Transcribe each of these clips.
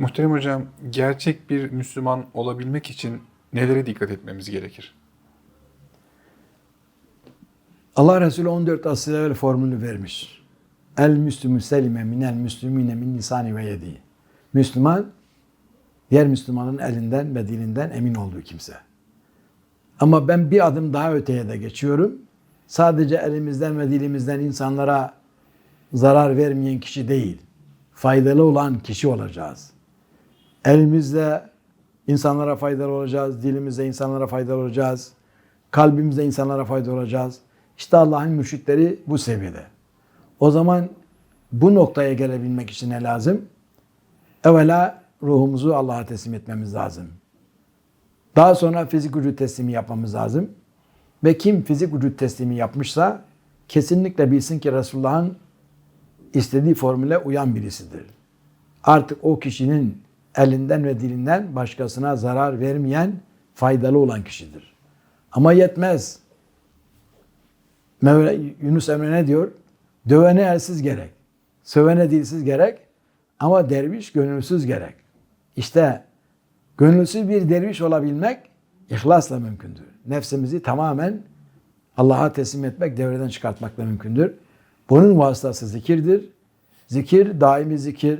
Muhterem hocam, gerçek bir Müslüman olabilmek için nelere dikkat etmemiz gerekir? Allah Resulü 14 asır evvel formülü vermiş. El müslümü selime minel müslümine min lisani ve yedi. Müslüman, diğer Müslümanın elinden ve dilinden emin olduğu kimse. Ama ben bir adım daha öteye de geçiyorum. Sadece elimizden ve dilimizden insanlara zarar vermeyen kişi değil, faydalı olan kişi olacağız. Elimizle insanlara faydalı olacağız, dilimizle insanlara faydalı olacağız, kalbimizle insanlara faydalı olacağız. İşte Allah'ın mürşitleri bu seviyede. O zaman bu noktaya gelebilmek için ne lazım? Evvela ruhumuzu Allah'a teslim etmemiz lazım. Daha sonra fizik vücut teslimi yapmamız lazım. Ve kim fizik vücut teslimi yapmışsa kesinlikle bilsin ki Resulullah'ın istediği formüle uyan birisidir. Artık o kişinin elinden ve dilinden başkasına zarar vermeyen, faydalı olan kişidir. Ama yetmez. Mevla, Yunus Emre ne diyor? Dövene elsiz gerek. Sövene dilsiz gerek. Ama derviş gönülsüz gerek. İşte gönülsüz bir derviş olabilmek ihlasla mümkündür. Nefsimizi tamamen Allah'a teslim etmek, devreden çıkartmakla mümkündür. Bunun vasıtası zikirdir. Zikir, daimi zikir,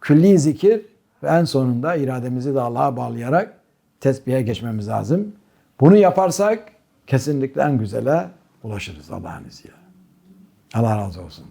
külli zikir ve en sonunda irademizi de Allah'a bağlayarak tesbihe geçmemiz lazım. Bunu yaparsak kesinlikle en güzele ulaşırız Allah'ın izniyle. Allah razı olsun.